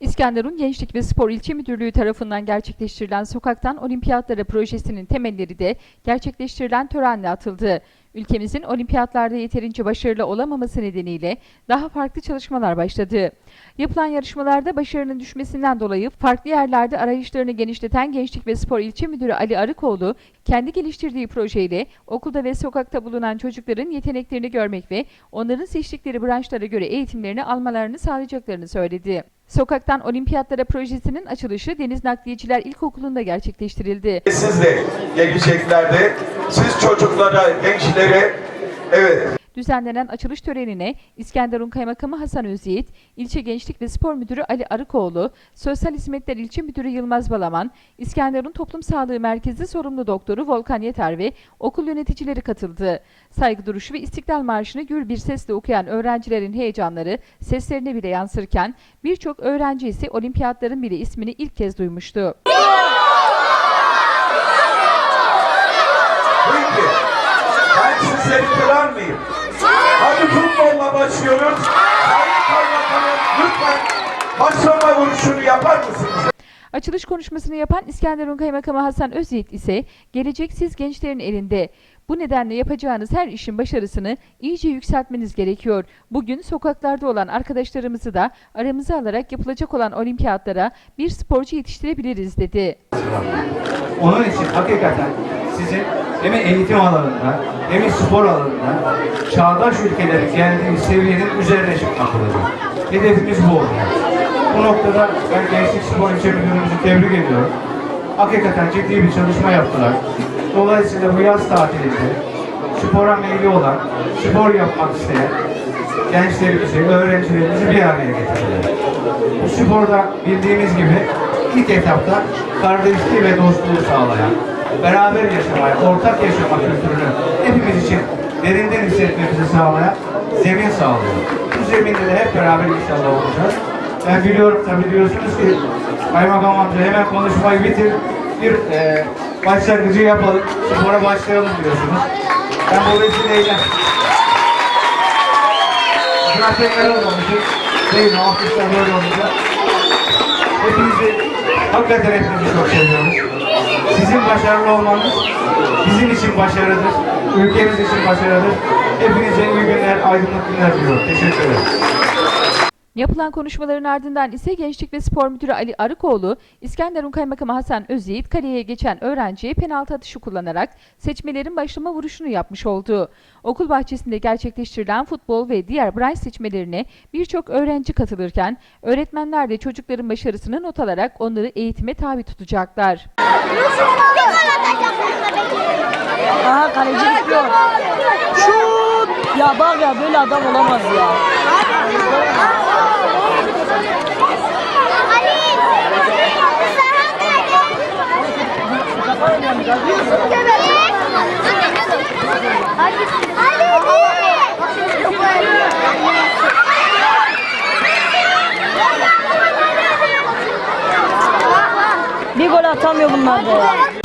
İskenderun Gençlik ve Spor İlçe Müdürlüğü tarafından gerçekleştirilen Sokaktan Olimpiyatlara projesinin temelleri de gerçekleştirilen törenle atıldı. Ülkemizin olimpiyatlarda yeterince başarılı olamaması nedeniyle daha farklı çalışmalar başladı. Yapılan yarışmalarda başarının düşmesinden dolayı farklı yerlerde arayışlarını genişleten Gençlik ve Spor İlçe Müdürü Ali Arıkoğlu, kendi geliştirdiği projeyle okulda ve sokakta bulunan çocukların yeteneklerini görmek ve onların seçtikleri branşlara göre eğitimlerini almalarını sağlayacaklarını söyledi. Sokaktan Olimpiyatlara projesinin açılışı Deniz Nakliyeciler İlkokulu'nda gerçekleştirildi. Siz de geleceklerde siz çocuklara, gençlere evet Düzenlenen açılış törenine İskenderun Kaymakamı Hasan Özyiğit, İlçe Gençlik ve Spor Müdürü Ali Arıkoğlu, Sosyal Hizmetler İlçe Müdürü Yılmaz Balaman, İskenderun Toplum Sağlığı Merkezi sorumlu doktoru Volkan Yeter ve okul yöneticileri katıldı. Saygı duruşu ve İstiklal Marşı'nı gür bir sesle okuyan öğrencilerin heyecanları seslerine bile yansırken birçok öğrenci ise olimpiyatların bile ismini ilk kez duymuştu. peki ben sizleri kırar mıyım? Sayın Kaymakamım lütfen başlama vuruşunu yapar mısınız? Açılış konuşmasını yapan İskenderun Kaymakamı Hasan Özyiğit ise gelecek siz gençlerin elinde. Bu nedenle yapacağınız her işin başarısını iyice yükseltmeniz gerekiyor. Bugün sokaklarda olan arkadaşlarımızı da aramıza alarak yapılacak olan olimpiyatlara bir sporcu yetiştirebiliriz dedi. Onun için hakikaten sizin hem eğitim alanında hem spor alanında çağdaş ülkelerin geldiği seviyenin üzerine çıkmak olacak. Hedefimiz bu olacak. Bu noktada ben Gençlik Spor İlçe Müdürümüzü tebrik ediyorum. Hakikaten ciddi bir çalışma yaptılar. Dolayısıyla bu yaz tatilinde spora meyilli olan, spor yapmak isteyen gençlerimizi, öğrencilerimizi bir araya getirdiler. Bu sporda bildiğimiz gibi ilk etapta kardeşliği ve dostluğu sağlayan, beraber yaşamaya, ortak yaşama kültürünü hepimiz için derinden hissetmemizi sağlayan zemin sağlıyor. Bu zeminde de hep beraber inşallah olacağız. Ben biliyorum tabii diyorsunuz ki Kaymakam amca hemen konuşmayı bitir, bir e, başlangıcı yapalım, spora başlayalım diyorsunuz. Ben bu vesileyle Zaten olmamışız. Değil mi? Alkışlar böyle olunca. Hepinizi, hakikaten hepinizi çok seviyoruz. Sizin başarılı olmanız bizim için başarıdır. Ülkemiz için başarıdır. Hepinize iyi günler, aydınlık günler diliyorum. Teşekkür ederim. Yapılan konuşmaların ardından ise Gençlik ve Spor Müdürü Ali Arıkoğlu, İskenderun Kaymakamı Hasan Özyiğit kaleye geçen öğrenciye penaltı atışı kullanarak seçmelerin başlama vuruşunu yapmış oldu. Okul bahçesinde gerçekleştirilen futbol ve diğer branş seçmelerine birçok öğrenci katılırken öğretmenler de çocukların başarısını not alarak onları eğitime tabi tutacaklar. Aha kaleci gidiyor. Şut! Ya bak ya böyle adam olamaz ya. Bir gol atamıyor bunlar da.